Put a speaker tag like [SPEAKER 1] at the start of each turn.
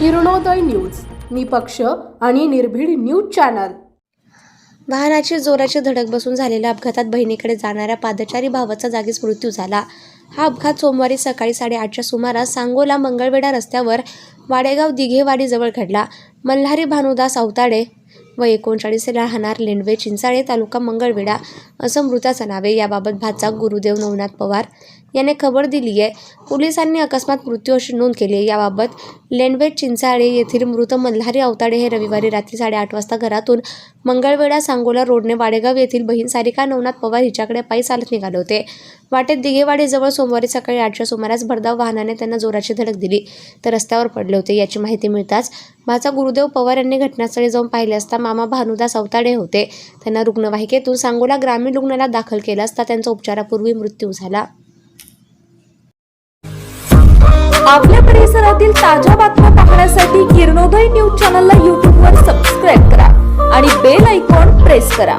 [SPEAKER 1] Kiranoday news निपक्ष आणि निर्भीड न्यूज चॅनल.
[SPEAKER 2] वाहनाची जोराची धडक बसून झालेल्या अपघातात बहिणीकडे जाणाऱ्या पादचारी भावाचा जागीच मृत्यू झाला. हा अपघात सोमवारी सकाळी साडेआठच्या सुमारास सांगोला मंगळवेढा रस्त्यावर वाडेगाव दिघेवाडीजवळ घडला. मल्हारी भानुदास अवताडे व एकोणचाळीस राहणार लेंडवे चिंचाळे तालुका मंगळवेढा असं मृताचं नावे याबाबत भाचा गुरुदेव नवनाथ पवार याने खबर दिली आहे. पोलिसांनी अकस्मात मृत्यू अशी नोंद केली आहे. याबाबत लेंडवे चिंचाळे येथील मृत मल्हारी अवताडे हे रविवारी रात्री साडेआठ वाजता घरातून मंगळवेढा सांगोला रोडने वाडेगाव येथील बहीण सारिका नवनाथ पवार हिच्याकडे पायी चालत निघाले होते. वाटेत दिघेवाडीजवळ सोमवारी सकाळी आठच्या सुमारास भरधाव वाहनाने त्यांना जोराची धडक दिली तर रस्त्यावर पडले होते. याची माहिती मिळताच भाचा गुरुदेव पवार यांनी घटनास्थळी जाऊन पाहिले असता मामा भानुदास अवताडे होते. त्यांना रुग्णवाहिकेतून सांगोला ग्रामीण रुग्णालयात दाखल केला असता त्यांचा उपचारापूर्वी मृत्यू झाला.
[SPEAKER 3] आपल्या परिसरातील ताज्या बातम्या पाहण्यासाठी किरणोदय न्यूज चॅनलला यूट्यूबवर सबस्क्राईब करा आणि बेल आयकॉन प्रेस करा.